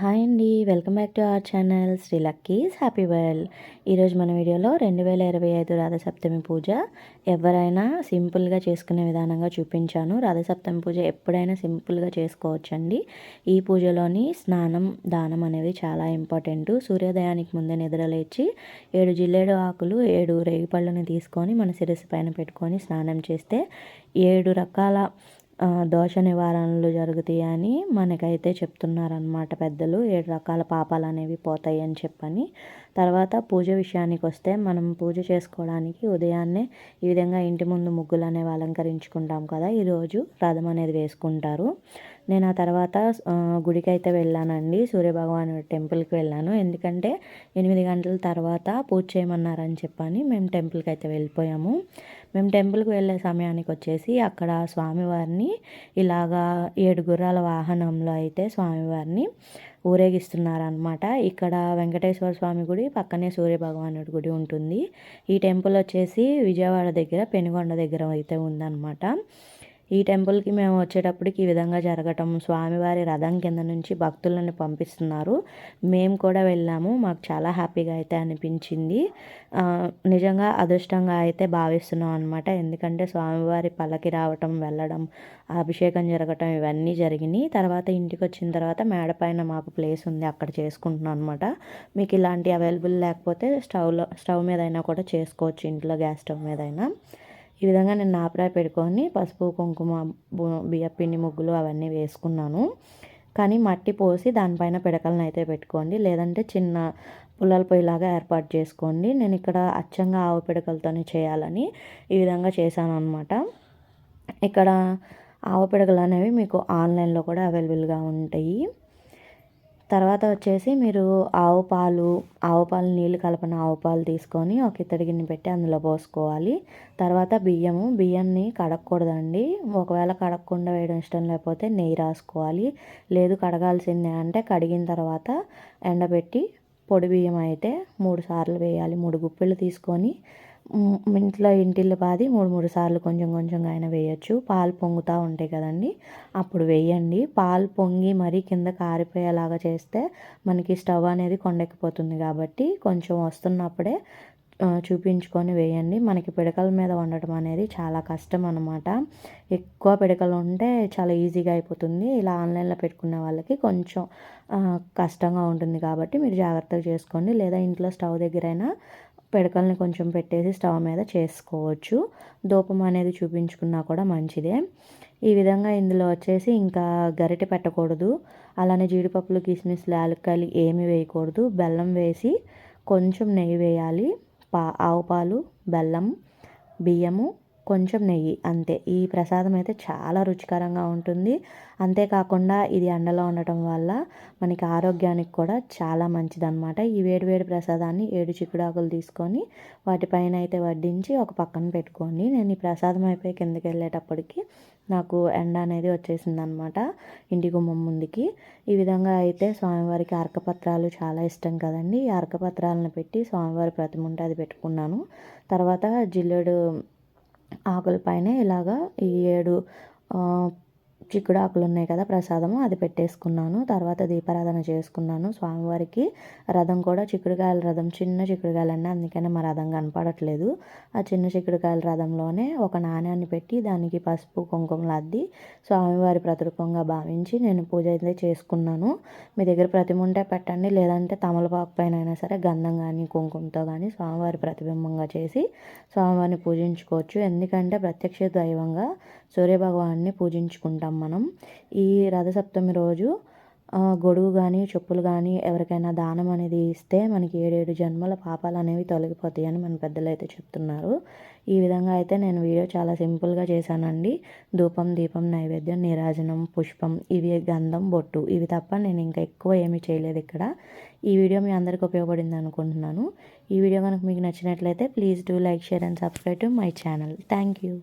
Hi అండి. Welcome back to our channel Sri luckies. Happy world. ఈరోజు మన వీడియోలో రెండు వేల ఇరవై ఐదు రాధసప్తమి పూజ ఎవరైనా సింపుల్గా చేసుకునే విధానంగా చూపించాను. రాధసప్తమి పూజ ఎప్పుడైనా సింపుల్గా చేసుకోవచ్చండి. ఈ పూజలోని స్నానం దానం అనేది చాలా ఇంపార్టెంట్. సూర్యోదయానికి ముందే నిద్రలేచి ఏడు జిల్లేడు ఆకులు ఏడు రేగిపళ్ళని తీసుకొని మన శిరస్సు పైన పెట్టుకొని స్నానం చేస్తే ఏడు రకాల దోష నివారణలు జరుగుతాయి అని మనకైతే చెప్తున్నారనమాట పెద్దలు. ఏడు రకాల పాపాలు అనేవి పోతాయి అని చెప్పని. తర్వాత పూజ విషయానికి వస్తే మనం పూజ చేసుకోవడానికి ఉదయాన్నే ఈ విధంగా ఇంటి ముందు ముగ్గులు అనేవి అలంకరించుకుంటాం కదా ఈరోజు రథం అనేది వేసుకుంటారు. నేను ఆ తర్వాత గుడికి అయితే వెళ్ళానండి. సూర్యభగవాను టెంపుల్కి వెళ్ళాను. ఎందుకంటే ఎనిమిది గంటల తర్వాత పూజ చేయమన్నారని చెప్పని మేము టెంపుల్కి అయితే వెళ్ళిపోయాము. మేము టెంపుల్కి వెళ్ళే సమయానికి వచ్చేసి అక్కడ స్వామివారిని ఇలాగా ఏడు గుర్రాల వాహనంలో అయితే స్వామివారిని ఊరేగిస్తున్నారనమాట ఇక్కడ వెంకటేశ్వర స్వామి గుడి పక్కనే సూర్య భగవానుడి గుడి ఉంటుంది. ఈ టెంపుల్ వచ్చేసి విజయవాడ దగ్గర పెనుగొండ దగ్గర అయితే ఉందన్నమాట. ఈ టెంపుల్కి మేము వచ్చేటప్పటికి ఈ విధంగా జరగటం స్వామివారి రథం కింద నుంచి భక్తులను పంపిస్తున్నారు. మేము కూడా వెళ్ళాము. మాకు చాలా హ్యాపీగా అయితే అనిపించింది. నిజంగా అదృష్టంగా అయితే భావిస్తున్నాం అనమాట ఎందుకంటే స్వామివారి పల్లకి రావటం వెళ్ళడం అభిషేకం జరగటం ఇవన్నీ జరిగినాయి. తర్వాత ఇంటికి వచ్చిన తర్వాత మేడపైన మాకు ప్లేస్ ఉంది. అక్కడ చేసుకుంటున్నాం అనమాట మీకు ఇలాంటి అవైలబుల్ లేకపోతే స్టవ్లో స్టవ్ మీద అయినా కూడా చేసుకోవచ్చు. ఇంట్లో గ్యాస్ స్టవ్ మీద అయినా ఈ విధంగా నేను నాపరాయి పెట్టుకొని పసుపు కుంకుమ బియ్యపిండి ముగ్గులు అవన్నీ వేసుకున్నాను. కానీ మట్టి పోసి దానిపైన పిడకలను అయితే పెట్టుకోండి. లేదంటే చిన్న పుల్లల పొయ్యిలాగా ఏర్పాటు చేసుకోండి. నేను ఇక్కడ అచ్చంగా ఆవు పిడకలతోనే చేయాలని ఈ విధంగా చేశాను అనమాట ఇక్కడ ఆవు పిడకలు అనేవి మీకు ఆన్లైన్లో కూడా అవైలబుల్గా ఉంటాయి. తర్వాత వచ్చేసి మీరు ఆవు పాలు ఆవు పాలు నీళ్ళు కలపని ఆవు పాలు తీసుకొని ఒక ఇత్తడి గిన్నె పెట్టి అందులో పోసుకోవాలి. తర్వాత బియ్యము బియ్యాన్ని కడగకూడదండి ఒకవేళ కడగకుండా వేయడం ఇష్టం లేకపోతే నెయ్యి రాసుకోవాలి. లేదు కడగాల్సిందే అంటే కడిగిన తర్వాత ఎండబెట్టి పొడి బియ్యం అయితే మూడు సార్లు వేయాలి. మూడు గుప్పిళ్ళు తీసుకొని ఇంట్లో ఇంటిల్లు పాది మూడు మూడు సార్లు కొంచెం కొంచెంగా అయినా వేయచ్చు. పాలు పొంగుతూ ఉంటాయి కదండి. అప్పుడు వేయండి. పాలు పొంగి మరీ కింద కారిపోయేలాగా చేస్తే మనకి స్టవ్ అనేది కొండెక్కిపోతుంది కాబట్టి కొంచెం వస్తున్నప్పుడే చూపించుకొని వేయండి. మనకి పిడకల మీద వండటం అనేది చాలా కష్టం అనమాట ఎక్కువ పిడకలు ఉంటే చాలా ఈజీగా అయిపోతుంది. ఇలా ఆన్లైన్లో పెట్టుకున్న వాళ్ళకి కొంచెం కష్టంగా ఉంటుంది కాబట్టి మీరు జాగ్రత్తగా చేసుకోండి. లేదా ఇంట్లో స్టవ్ దగ్గరైనా పిడకల్ని కొంచెం పెట్టేసి స్టవ్ మీద చేసుకోవచ్చు. దూపం అనేది చూపించుకున్నా కూడా మంచిదే. ఈ విధంగా ఇందులో వచ్చేసి ఇంకా గరిటె పెట్టకూడదు. అలానే జీడిపప్పులు కిస్మిస్లు యాలక్కాయలు ఏమి వేయకూడదు. బెల్లం వేసి కొంచెం నెయ్యి వేయాలి. పా ఆవు పాలు బెల్లం బియ్యము కొంచెం నెయ్యి అంతే. ఈ ప్రసాదం అయితే చాలా రుచికరంగా ఉంటుంది. అంతేకాకుండా ఇది ఎండలో ఉండటం వల్ల మనకి ఆరోగ్యానికి కూడా చాలా మంచిదన్నమాట. ఈ వేడి వేడి ప్రసాదాన్ని ఏడు చిక్కుడాకులు తీసుకొని వాటిపైన అయితే వడ్డించి ఒక పక్కన పెట్టుకోండి నేను ఈ ప్రసాదం అయిపోయి కిందకి వెళ్ళేటప్పటికి నాకు ఎండ అనేది వచ్చేసింది అనమాట ఇంటి గుమ్మం ముందుకి. ఈ విధంగా అయితే స్వామివారికి అర్కపత్రాలు చాలా ఇష్టం కదండి. ఈ అర్కపత్రాలను పెట్టి స్వామివారి ప్రతిమ ఉంటే అది పెట్టుకున్నాను. తర్వాత జిల్లెడు ఆకుల పైన ఇలాగా ఈ ఏడు చిక్కుడు ఆకులు ఉన్నాయి కదా ప్రసాదము అది పెట్టేసుకున్నాను. తర్వాత దీపారాధన చేసుకున్నాను. స్వామివారికి రథం కూడా చిక్కుడుకాయల రథం చిన్న చిక్కుడుకాయలు అన్నీ అందుకనే మా రథం కనపడట్లేదు. ఆ చిన్న చిక్కుడుకాయల రథంలోనే ఒక నాణ్యాన్ని పెట్టి దానికి పసుపు కుంకుమలు అద్ది స్వామివారి ప్రతిరూపంగా భావించి నేను పూజ అయితే చేసుకున్నాను. మీ దగ్గర ప్రతిమ ఉంటే పెట్టండి. లేదంటే తమలపాకు పైన అయినా సరే గంధం కానీ కుంకుమతో కానీ స్వామివారి ప్రతిబింబంగా చేసి స్వామివారిని పూజించుకోవచ్చు. ఎందుకంటే ప్రత్యక్ష దైవంగా సూర్యభగవాన్ని పూజించుకుంటాం. మనం. ఈ రథసప్తమి రోజు గొడుగు కానీ చెప్పులు కానీ ఎవరికైనా దానం అనేది ఇస్తే మనకి ఏడేడు జన్మల పాపాలు అనేవి తొలగిపోతాయి అని మన పెద్దలు అయితే చెప్తున్నారు. ఈ విధంగా అయితే నేను వీడియో చాలా సింపుల్గా చేశానండి. ధూపం దీపం నైవేద్యం నీరాజనం పుష్పం ఇవి గంధం బొట్టు. ఇవి తప్ప నేను ఇంకా ఎక్కువ ఏమీ చేయలేదు ఇక్కడ. ఈ వీడియో మీ అందరికీ ఉపయోగపడింది అనుకుంటున్నాను. ఈ వీడియో కనుక మీకు నచ్చినట్లయితే please do like share and subscribe to my channel. Thank you.